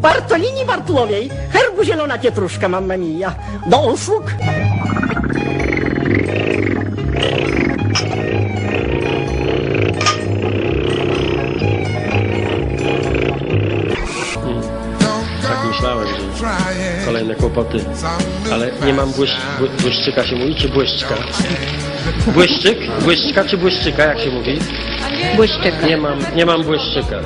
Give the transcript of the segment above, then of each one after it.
Bartolini Bartłomiej, herbu zielona pietruszka, mamma mia. Do usług. Tak myślałem, że kolejne kłopoty. Ale nie mam błysz, bły, błyszczyka się mówi, czy błyszczka? Błyszczyk? Błyszczka czy błyszczyka, jak się mówi? Błyszczyka. Nie mam, nie mam błyszczyka.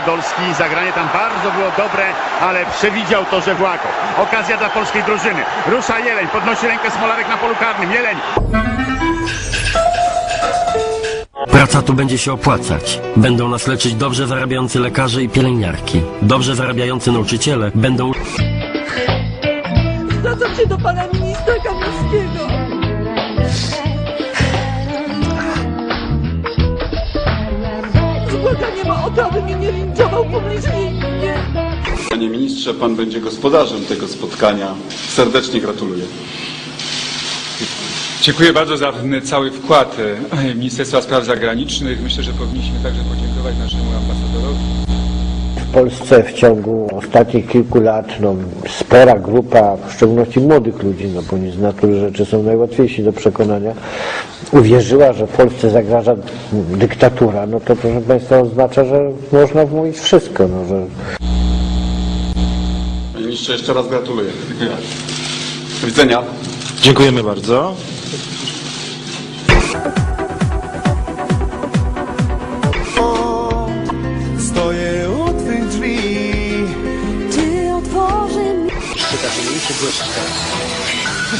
Podolski, zagranie tam bardzo było dobre, ale przewidział to, że Włako. Okazja dla polskiej drużyny. Rusza Jeleń, podnosi rękę Smolarek na polu karnym. Jeleń Praca tu będzie się opłacać. Będą nas leczyć dobrze zarabiający lekarze i pielęgniarki. Dobrze zarabiający nauczyciele będą... Zwracam się do pana ministra mnie nie publicznie. Panie ministrze, pan będzie gospodarzem tego spotkania. Serdecznie gratuluję. Dziękuję bardzo za cały wkład e, Ministerstwa Spraw Zagranicznych. Myślę, że powinniśmy także podziękować naszemu ambasadorowi. W Polsce w ciągu ostatnich kilku lat no, spora grupa, w szczególności młodych ludzi, no bo nie z natury rzeczy są najłatwiejsi do przekonania, uwierzyła, że w Polsce zagraża dyktatura, no to proszę Państwa oznacza, że można wmówić wszystko, no, że Panie ministrze, jeszcze raz gratuluję. Do widzenia. Dziękujemy bardzo. Mówi, czy błyszczka?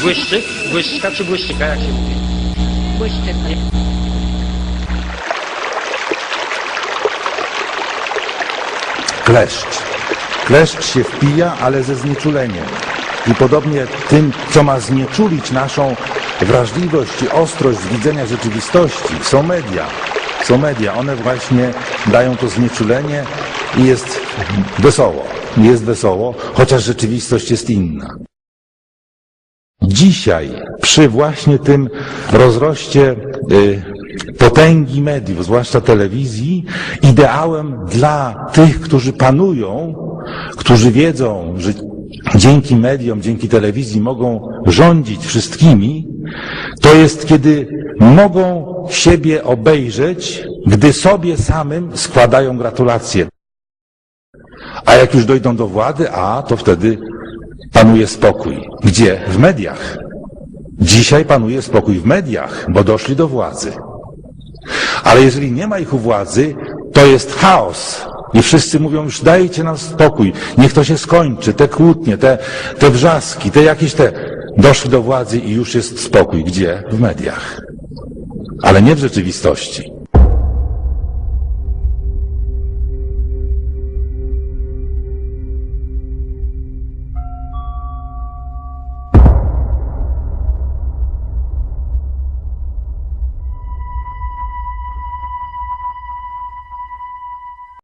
Błyszczyk? Błyszczka czy błyszczyka, jak się mówi? Błyszczyka. kleszcz. Kleszcz się wpija, ale ze znieczuleniem. I podobnie tym, co ma znieczulić naszą wrażliwość i ostrość widzenia rzeczywistości, są media. Są media. One właśnie dają to znieczulenie i jest wesoło. Jest wesoło, chociaż rzeczywistość jest inna. Dzisiaj, przy właśnie tym rozroście y, potęgi mediów, zwłaszcza telewizji, ideałem dla tych, którzy panują, którzy wiedzą, że dzięki mediom, dzięki telewizji mogą rządzić wszystkimi, to jest kiedy mogą siebie obejrzeć, gdy sobie samym składają gratulacje. A jak już dojdą do władzy, a to wtedy panuje spokój. Gdzie? W mediach. Dzisiaj panuje spokój w mediach, bo doszli do władzy. Ale jeżeli nie ma ich u władzy, to jest chaos. I wszyscy mówią już dajcie nam spokój, niech to się skończy, te kłótnie, te, te wrzaski, te jakieś te. Doszli do władzy i już jest spokój. Gdzie? W mediach. Ale nie w rzeczywistości.